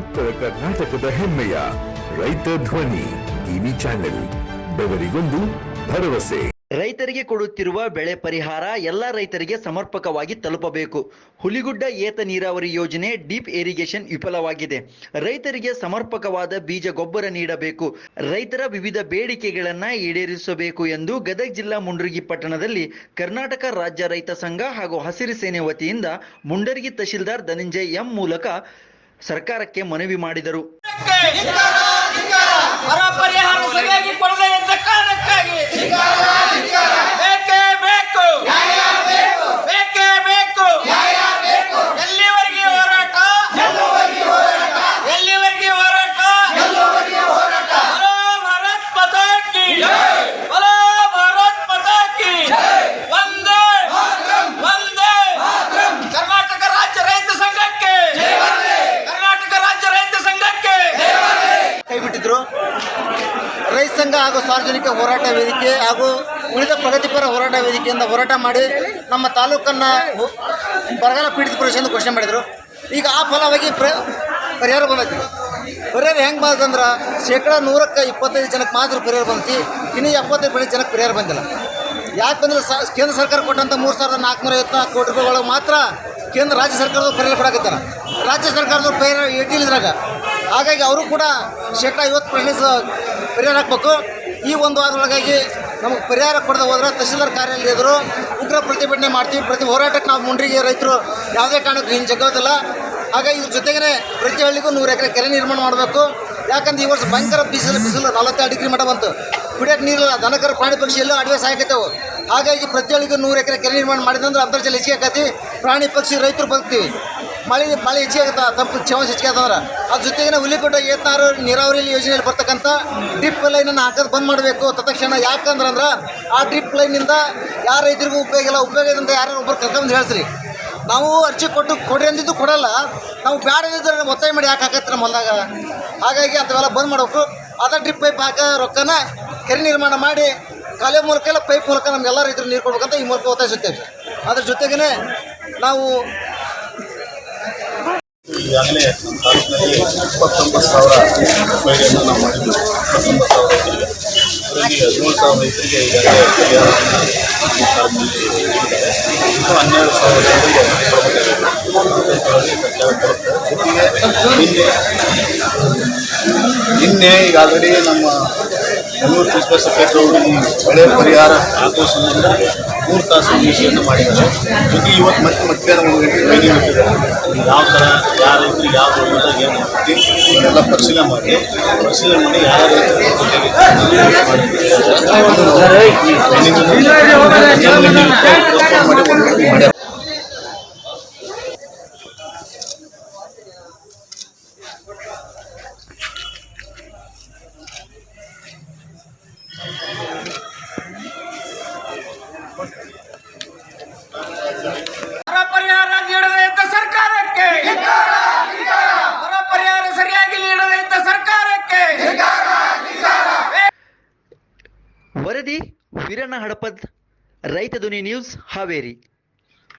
ಉತ್ತರ ಕರ್ನಾಟಕದ ಹೆಮ್ಮೆಯ ರೈತ ಧ್ವನಿ ಟಿವಿ ಚಾನೆಲ್, ಬೆವರಿಗೊಂದು ಭರವಸೆ. ರೈತರಿಗೆ ಕೊಡುತ್ತಿರುವ ಬೆಳೆ ಪರಿಹಾರ ಎಲ್ಲ ರೈತರಿಗೆ ಸಮರ್ಪಕವಾಗಿ ತಲುಪಬೇಕು. ಹುಲಿಗುಡ್ಡ ಏತ ನೀರಾವರಿ ಯೋಜನೆ ಡೀಪ್ ಇರಿಗೇಷನ್ ವಿಫಲವಾಗಿದೆ. ರೈತರಿಗೆ ಸಮರ್ಪಕವಾದ ಬೀಜ ಗೊಬ್ಬರ ನೀಡಬೇಕು. ರೈತರ ವಿವಿಧ ಬೇಡಿಕೆಗಳನ್ನು ಈಡೇರಿಸಬೇಕು ಎಂದು ಗದಗ ಜಿಲ್ಲಾ ಮುಂಡರಗಿ ಪಟ್ಟಣದಲ್ಲಿ ಕರ್ನಾಟಕ ರಾಜ್ಯ ರೈತ ಸಂಘ ಹಾಗೂ ಹಸಿರು ಸೇನೆ ವತಿಯಿಂದ ಮುಂಡರಗಿ ತಹಶೀಲ್ದಾರ್ ಧನಂಜಯ್ ಎಂ ಮೂಲಕ ಸರ್ಕಾರಕ್ಕೆ ಮನವಿ ಮಾಡಿದರು. ಬಿಟ್ಟಿದ್ರು ರೈತ ಸಂಘ ಹಾಗೂ ಸಾರ್ವಜನಿಕ ಹೋರಾಟ ವೇದಿಕೆ ಹಾಗೂ ಉಳಿದ ಪ್ರಗತಿಪರ ಹೋರಾಟ ವೇದಿಕೆಯಿಂದ ಹೋರಾಟ ಮಾಡಿ ನಮ್ಮ ತಾಲೂಕನ್ನು ಬರಗಾಲ ಪೀಡಿತ ಪ್ರದೇಶ ಎಂದು ಘೋಷಣೆ ಮಾಡಿದರು. ಈಗ ಆ ಫಲವಾಗಿ ಪ್ರ ಪರಿಹಾರ ಬಂದೈತಿ. ಪರಿಹಾರ ಹೆಂಗೆ ಬಂದಂದ್ರೆ ಶೇಕಡ ನೂರಕ್ಕೆ ಇಪ್ಪತ್ತೈದು ಜನಕ್ಕೆ ಮಾತ್ರ ಪರಿಹಾರ ಬಂದಿ ಇನ್ನು ಎಪ್ಪತ್ತೈದು ಬೆಳೆ ಜನಕ್ಕೆ ಪರಿಹಾರ ಬಂದಿಲ್ಲ. ಯಾಕಂದ್ರೆ ಕೇಂದ್ರ ಸರ್ಕಾರ ಕೊಟ್ಟಂಥ ಮೂರು ಸಾವಿರದ ನಾಲ್ಕುನೂರ ಐವತ್ನಾಲ್ಕು ಕೋಟಿ ರೂಪಾಯಿಗಳು ಮಾತ್ರ ಕೇಂದ್ರ ರಾಜ್ಯ ಸರ್ಕಾರದವ್ರು ಪರಿಹಾರ ಕೊಡಕತ್ತಾರ. ರಾಜ್ಯ ಸರ್ಕಾರದವ್ರು ಪರಿಹಾರ ಇದ್ರಾಗ ಹಾಗಾಗಿ ಅವರು ಕೂಡ ಶೇಕಡ ಐವತ್ತು ಪರ್ಸೆಂಟ್ ಪರಿಹಾರ ಹಾಕಬೇಕು. ಈ ಒಂದು ವಾರದೊಳಗಾಗಿ ನಮಗೆ ಪರಿಹಾರ ಕೊಡದೆ ಹೋದ್ರೆ ತಹಸೀಲ್ದಾರ್ ಕಾರ್ಯಾಲಯ ಎದುರು ಉಗ್ರ ಪ್ರತಿಭಟನೆ ಮಾಡ್ತೀವಿ. ಪ್ರತಿ ಹೋರಾಟಕ್ಕೆ ನಾವು ಮುಂಡ್ರಿಗೆ ರೈತರು ಯಾವುದೇ ಕಾರಣಕ್ಕೂ ಹಿಂಗೆ ಜಗ್ಗೋದಿಲ್ಲ. ಹಾಗಾಗಿ ಇದ್ರ ಜೊತೆಗೇ ಪ್ರತಿ ಹಳ್ಳಿಗೂ ನೂರು ಎಕರೆ ಕೆರೆ ನಿರ್ಮಾಣ ಮಾಡಬೇಕು. ಯಾಕಂದ್ರೆ ಈ ವರ್ಷ ಭಯಂಕರ ಬಿಸಿಲು ಬಿಸಿಲು ನಲವತ್ತೆರಡು ಡಿಗ್ರಿ ಮಟ್ಟ ಬಂತು. ಕುಡಿಯೋಕೆ ನೀರಿಲ್ಲ, ದನಕರ, ಪ್ರಾಣಿ ಪಕ್ಷಿ ಎಲ್ಲೂ ಅಡವೆ ಸಾಯಕತ್ತೇವು. ಹಾಗಾಗಿ ಪ್ರತಿ ಹಳ್ಳಿಗೂ ನೂರು ಎಕರೆ ಕೆರೆ ನಿರ್ಮಾಣ ಮಾಡಿದಂದ್ರೆ ಅಂತರ್ಜಲ ಹೆಚ್ಚಿಗೆ ಆಕತಿ. ಪ್ರಾಣಿ ಪಕ್ಷಿ, ರೈತರು ಬದುಕ್ತೀವಿ. ಮಳೆ ಮಳೆ ಹೆಚ್ಚಿಗೆ ಆಗುತ್ತೆ? ತಂಪು ಚೇವಂಶ ಹೆಚ್ಚಿಗೆ ಆತಂದ್ರೆ ಅದ್ರ? ಜೊತೆಗೆ ಹುಲಿಕೋಟೆ ಏತ್ನಾರು ನೀರಾವರಿ ಯೋಜನೆಯಲ್ಲಿ ಬರ್ತಕ್ಕಂಥ ಡ್ರಿಪ್ ಲೈನನ್ನು ಹಾಕೋದು ಬಂದ್ ಮಾಡಬೇಕು ತತ್ಕ್ಷಣ ಯಾಕಂದ್ರೆ ಅಂದ್ರೆ ಆ ಡ್ರಿಪ್ ಲೈನಿಂದ ಯಾರು ರೈತರಿಗೂ ಉಪಯೋಗ ಇಲ್ಲ, ಉಪಯೋಗ ಇದೆ ಅಂತ ಯಾರು ಒಬ್ಬರು ಕರ್ಕೊಂಡು ಹೇಳ್ಸ್ರಿ ನಾವು ಅರ್ಜಿ ಕೊಟ್ಟು ಕೊಡಿ ಅಂದಿದ್ದು ಕೊಡಲ್ಲ. ನಾವು ಬ್ಯಾಡದಿದ್ರೆ ಒತ್ತಾಯ ಮಾಡಿ ಯಾಕೆ ಹಾಕತ್ತೆ ನಮ್ಮ ಹೊಲದಾಗ? ಹಾಗಾಗಿ ಅಂಥವೆಲ್ಲ ಬಂದ್ ಮಾಡಬೇಕು. ಅದ ಡ್ರಿಪ್ ಪೈಪ್ ಹಾಕೋ ರೊಕ್ಕನ ಕೆರೆ ನಿರ್ಮಾಣ ಮಾಡಿ ಕಾಲೇ ಮೂಲಕ ಎಲ್ಲ ಪೈಪ್ ಮೂಲಕ ನಮ್ಗೆಲ್ಲ ರೈತರು ನೀರು ಕೊಡ್ಬೇಕಂತ ಈ ಮೂಲಕ ಒತ್ತಾಯಿಸುತ್ತೇವೆ. ಅದ್ರ ಜೊತೆಗೇ ನಾವು ಈಗಾಗಲೇ ನಮ್ಮ ತಾಲೂಕಿನಲ್ಲಿ ಇಪ್ಪತ್ತೊಂಬತ್ತು ಸಾವಿರ ರೂಪಾಯಿಗಳನ್ನು ನಾವು ಮಾಡಿದ್ದು ಇಪ್ಪತ್ತೊಂಬತ್ತು ಸಾವಿರ ರೈತರಿಗೆ ಹದಿನೇಳು ಸಾವಿರ ರೈತರಿಗೆ ಈಗಾಗಲೇ ಪರಿಹಾರವನ್ನು ನಿನ್ನೆ ನಿನ್ನೆ ಈಗ ಆಲ್ರೆಡಿ ನಮ್ಮ ಬೆಂಗಳೂರು ಪ್ರಿನ್ಸಿಪಲ್ ಸೆಕ್ರೆಟರಿ ಬೆಳೆ ಪರಿಹಾರ ಹಾಕುವ ಸಂಬಂಧ ಮೂರು ತಾಸು ಮೀಸೆಯನ್ನು ಮಾಡಿದ್ದಾರೆ. ಜೊತೆಗೆ ಇವತ್ತು ಮತ್ತೆ ಮಧ್ಯಾಹ್ನ ಒಂದು ಗಂಟೆ ಮೀಟಿಂಗ್ ಇಟ್ಟಿದ್ದಾರೆ ಯಾವ ಥರ ಯಾವ ರೈತರು ಯಾವ ಬೆಳೆದಾಗ ಏನು ಮಾಡ್ತೀವಿ ಇವನ್ನೆಲ್ಲ ಪರಿಶೀಲನೆ ಮಾಡಿ ಪರಿಶೀಲನೆ ಮಾಡಿ ಯಾವ ರೈತರು ಮಾಡಿ ಒಂದು meeting ಮಾಡ್ಯಾರ. ವರದಿ ವೀರಣ್ಣ ಹಡಪದ್ ರೈತ ಧ್ವನಿ ನ್ಯೂಸ್ ಹಾವೇರಿ.